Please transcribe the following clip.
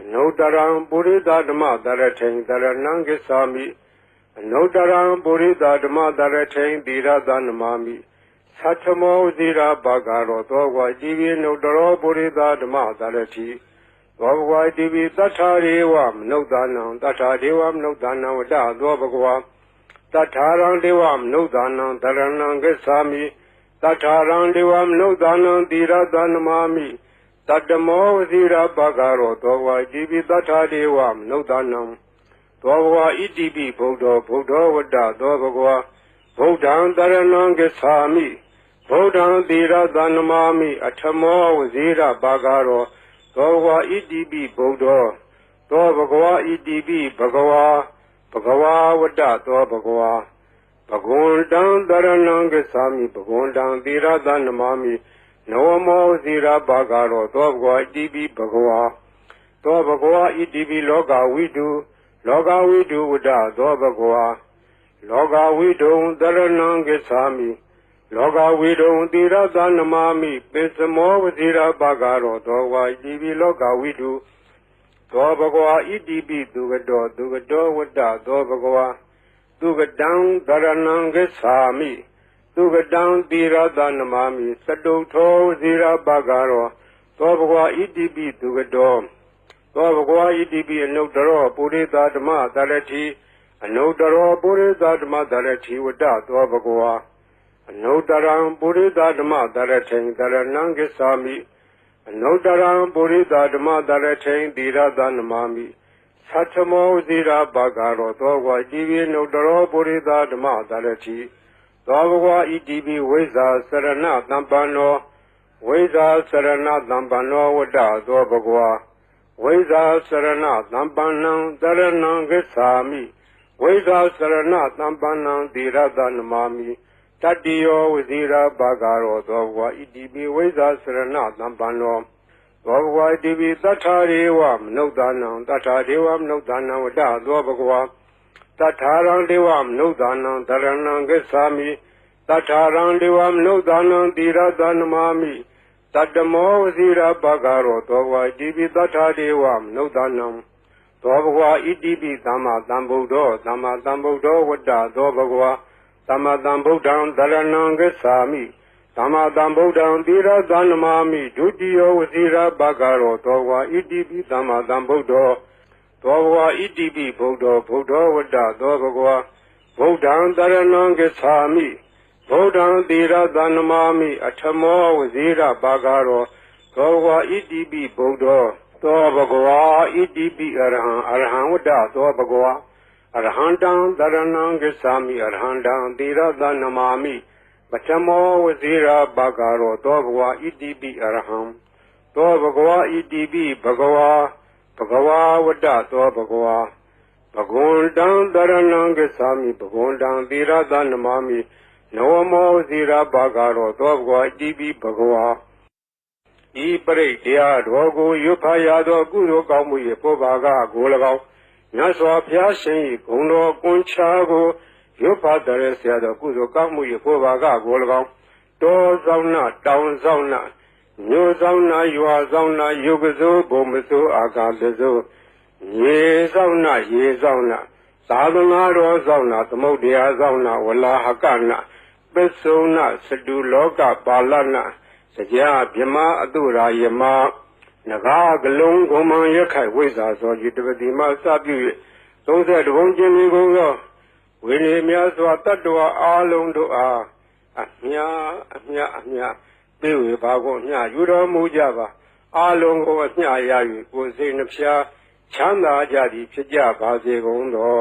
အနုတရံပုရိသဓမ္မတရထိန်တရဏံကိသာမိအနုတရံပုရိသဓမ္မတရထိန်တိရသနမမိသတ္ထမောဇိရာဘာဂရောသောဝါကြည်ပြီးနုတရောပုရိသဓမ္မတရတိသောဘဂဝါတိပိတထာရေဝမနုဿာနံတထာဒေဝမနုဿာနံဝတ္တသောဘဂဝါတထာရံဒေဝမနုဿာနံတရဏံကိသာမိတထာရံဒေဝမနုဿာနံတိရသနမမိ တတမောဝစီရပကရောသောဝါဣတိပိတထာဒေဝမနုဿာနံသောဘဝဣတိပိဗုဒ္ဓောဗုဒ္ဓောဝတ္တသောဘဂဝါဗုဒ္ဓံတရဏံကိသာမိဗုဒ္ဓံတိရသနမာမိအထမောဝစီရပကရောသောဘဝဣတိပိဗုဒ္ဓောသောဘဂဝါဣတိပိဘဂဝါဘဂဝါဝတ္တသောဘဂဝါဘဂဝန္တံတရဏံကိသာမိဘဂဝန္တံတိရသနမာမိ နဝမောဇိရာဘာဂရောသောဘဂဝါဣတိပိဘဂဝါသောဘဂဝါဣတိပိလောကဝိတုလောကဝိတုဝတ္တသောဘဂဝါလောကဝိတုံတရဏံကိသာမိလောကဝိတုံတိရသနမမိပိစမောဝဇိရာဘာဂရောသောဝါဣတိပိလောကဝိတုသောဘဂဝါဣတိပိသူကတောသူကတောဝတ္တသောဘဂဝါသူကတံတရဏံကိသာမိ သုကတံတိရသနမမိစတုထောဇိရပကရောသောဘဂဝါဣတိပိသူကတောသောဘဂဝါဣတိပိအနုတ္တရောပုရိသဓမ္မတရတိအနုတ္တရောပုရိသဓမ္မတရတိဝတ္တသောဘဂဝါအနုတ္တရံပုရိသဓမ္မတရထိန်တရဏံကိသာမိအနုတ္တရံပုရိသဓမ္မတရထိန်တိရသနမမိသတ္ထမောဇိရပကရောသောဘဂဝါဣတိပိအနုတ္တရောပုရိသဓမ္မတရတိ သောဘဂဝါဣတိပိဝိဇာစရဏသံပန္နောဝိဇာစရဏသံပန္နောဝတ္တသောဘဂဝါဝိဇာစရဏသံပန္နံတရဏံဂစ္ဆာမိဝိဇာစရဏသံပန္နံတိရသနမာမိတတ္တိယောဝဇိရာဘာဂရောသောဘဂဝါဣတိပိဝိဇာစရဏသံပန္နောသောဘဂဝါဣတိပိတထာရေဝမနုဿာနံတထာဒေဝမနုဿာနံဝတ္တသောဘဂဝါ တထာရံဒေဝမနုဿာနံတရဏံဂစ္ဆာမိတထာရံဒေဝမနုဿာနံတိရသနမာမိတတမောဝစီရပကရောသောဝါဣတိပိတထာဒေဝမနုဿာနံသောဘဂဝါဣတိပိသမ္မာသမ္ဗုဒ္ဓောသမ္မာသမ္ဗုဒ္ဓောဝတ္တသောဘဂဝါသမ္မာသမ္ဗုဒ္ဓံတရဏံဂစ္ဆာမိသမ္မာသမ္ဗုဒ္ဓံတိရသနမာမိဒုတိယဝစီရပကရောသောဝါဣတိပိသမ္မာသမ္ဗုဒ္ဓော သောဘဂဝါဣတိပိဗုဒ္ဓောဗုဒ္ဓောဝတ္တသောဘဂဝါဗုဒ္ဓံတရဏံဂစ္ဆာမိဗုဒ္ဓံတိရသနမာမိအထမောဝဇိရပါကရောသောဘဂဝါဣတိပိဗုဒ္ဓောသောဘဂဝါဣတိပိအရဟံအရဟံဝတ္တသောဘဂဝါအရဟံတံတရဏံဂစ္ဆာမိအရဟံတံတိရသနမာမိပထမောဝဇိရပါကရောသောဘဂဝါဣတိပိအရဟံသောဘဂဝါဣတိပိဘဂဝါ ဘဂဝါဝတ္တသောဘဂဝါဘဂဝန္တံတရဏံဂစ္ဆာမိဘဂဝန္တံတိရသနမာမိနဝမောဇိရဘာဂရောသောဘဂဝါတိပိဘဂဝါဤပရိတရားတော်ကိုရွတ်ဖာရသောကုသိုလ်ကောင်းမှု၏ပုဗ္ဗာကကို၎င်းမြတ်စွာဘုရားရှင်၏ဂုဏ်တော်ကွန်ချာကိုရုပ်ပါတရဆရာတော်ကုသိုလ်ကောင်းမှု၏ဖို့ပါကကို၎င်းတောဆောင်နာတောင်ဆောင်နာ မြို့ဆောင်နာရွာဆောင်နာယုတ်ကစိုးဘုံမစိုးအာကာလစိုးရေဆောင်နာရေဆောင်နာသာသနာတော်ဆောင်နာသမုဒ္ဒရာဆောင်နာဝလာဟကနာပစ္စုံနာစတုလောကပါလနာစကြာမြမအတုရာယမနဂါကလုံးဂုံမံရခိုင်ဝိဇ္ဇာသောဤတပတိမစပြု၍30ဘုံကျင်းလေးကိုသောဝိနည်းများစွာတတ္တဝါအားလုံးတို့အားအမြအမြအမြ ပြေဝေပါကုန်မြယူတော်မူကြပါအားလုံးကိုအမြရ၍ကိုယ်စိတ်နှဖျားချမ်းသာကြသည်ဖြစ်ကြပါစေကုန်သော